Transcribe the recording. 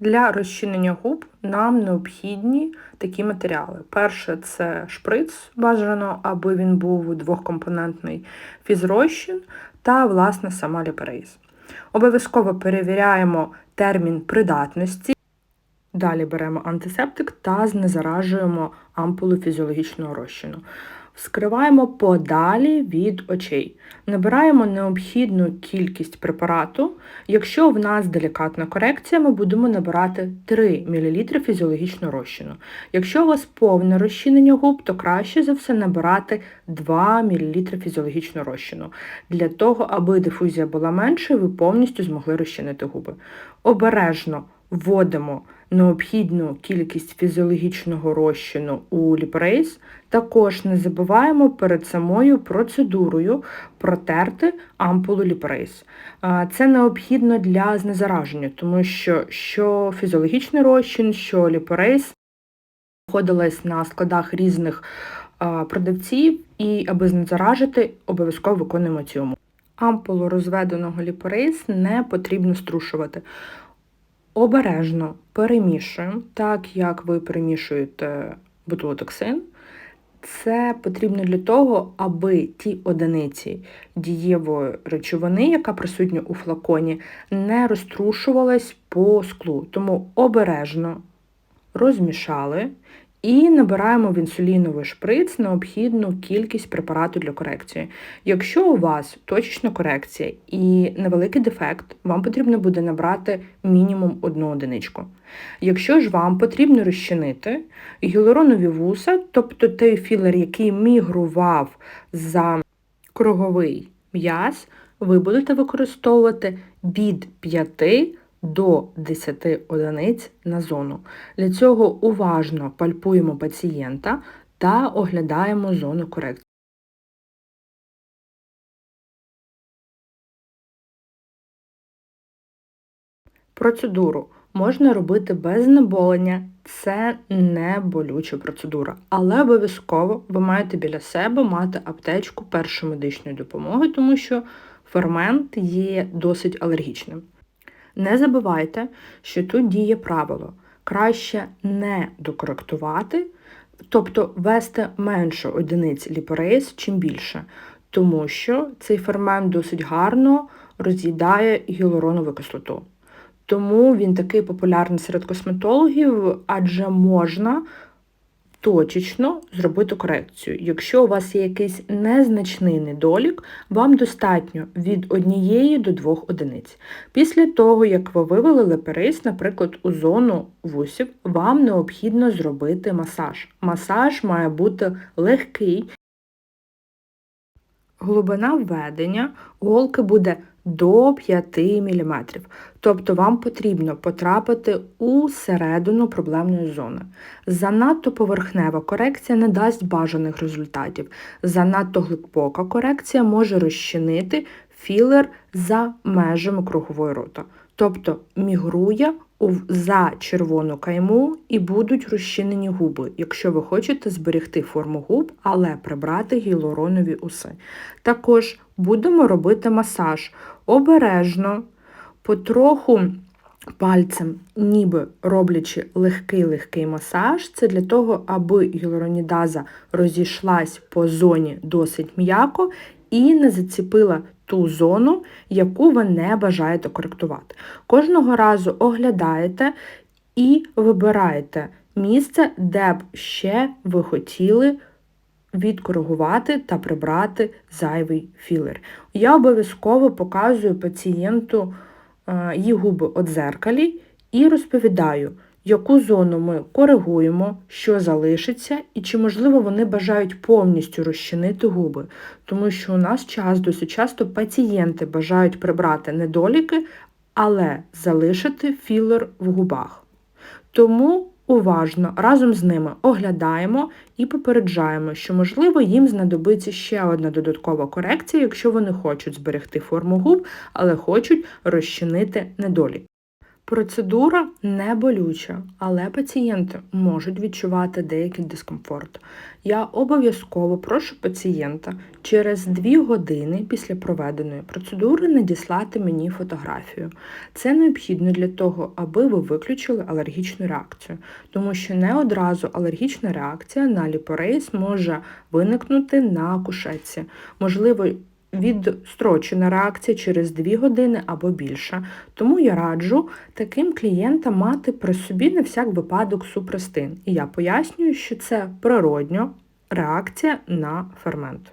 Для розчинення губ нам необхідні такі матеріали. Перше це шприц, бажано, аби він був двохкомпонентний фізрозчин та, власне, сама ліперейз. Обов'язково перевіряємо термін придатності. Далі беремо антисептик та знезаражуємо ампулу фізіологічного розчину. Вскриваємо подалі від очей. Набираємо необхідну кількість препарату. Якщо в нас делікатна корекція, ми будемо набирати 3 мл фізіологічного розчину. Якщо у вас повне розчинення губ, то краще за все набирати 2 мл фізіологічного розчину. Для того, аби дифузія була меншою, ви повністю змогли розчинити губи. Обережно вводимо необхідну кількість фізіологічного розчину у ліпрейс. Також не забуваємо перед самою процедурою протерти ампулу ліпрейс. Це необхідно для знезараження, тому що що фізіологічний розчин, що ліпрейс знаходилась на складах різних продавців, і аби знезаражити, обов'язково виконуємо цю умову. Ампулу розведеного ліпорейс не потрібно струшувати. Обережно перемішуємо, так як ви перемішуєте ботулотоксин. Це потрібно для того, аби ті одиниці дієвої речовини, яка присутня у флаконі, не розтрушувалась по склу. Тому обережно розмішали і набираємо в інсуліновий шприц необхідну кількість препарату для корекції. Якщо у вас точечна корекція і невеликий дефект, вам потрібно буде набрати мінімум одну одиничку. Якщо ж вам потрібно розчинити гіалуронові вуса, тобто той філер, який мігрував за круговий м'яз, ви будете використовувати від 5 до 10 одиниць на зону. Для цього уважно пальпуємо пацієнта та оглядаємо зону корекції. Процедуру можна робити без знеболення, це не болюча процедура, але обов'язково ви маєте біля себе мати аптечку першої медичної допомоги, тому що фермент є досить алергічним. Не забувайте, що тут діє правило. Краще не докоректувати, тобто вести менше одиниць ліпорейс, чим більше, тому що цей фермент досить гарно роз'їдає гіалуронову кислоту. Тому він такий популярний серед косметологів, адже можна точечно зробити корекцію. Якщо у вас є якийсь незначний недолік, вам достатньо від однієї до двох одиниць. Після того, як ви вивели леперис, наприклад, у зону вусів, вам необхідно зробити масаж. Масаж має бути легкий. Глибина введення голки буде до 5 мм. Тобто вам потрібно потрапити у середину проблемної зони. Занадто поверхнева корекція не дасть бажаних результатів. Занадто глибока корекція може розчинити філер за межами кругової рота. Тобто мігрує за червону кайму і будуть розчинені губи, якщо ви хочете зберегти форму губ, але прибрати гіалуронові уси. Також будемо робити масаж обережно, потроху пальцем, ніби роблячи легкий-легкий масаж, це для того, аби гіалуронідаза розійшлась по зоні досить м'яко і не заціпила ту зону, яку ви не бажаєте коректувати. Кожного разу оглядаєте і вибираєте місце, де б ще ви хотіли відкоригувати та прибрати зайвий філер. Я обов'язково показую пацієнту е, її губи от зеркалі і розповідаю, яку зону ми коригуємо, що залишиться, і чи, можливо, вони бажають повністю розчинити губи. Тому що у нас час досить часто пацієнти бажають прибрати недоліки, але залишити філер в губах. Тому уважно разом з ними оглядаємо і попереджаємо, що, можливо, їм знадобиться ще одна додаткова корекція, якщо вони хочуть зберегти форму губ, але хочуть розчинити недолік. Процедура не болюча, але пацієнти можуть відчувати деякий дискомфорт. Я обов'язково прошу пацієнта через 2 години після проведеної процедури надіслати мені фотографію. Це необхідно для того, аби ви виключили алергічну реакцію, тому що не одразу алергічна реакція на ліпорейс може виникнути на кушетці. Можливо, відстрочена реакція через 2 години або більше. Тому я раджу таким клієнтам мати при собі на всяк випадок супрестин. І я пояснюю, що це природньо реакція на фермент.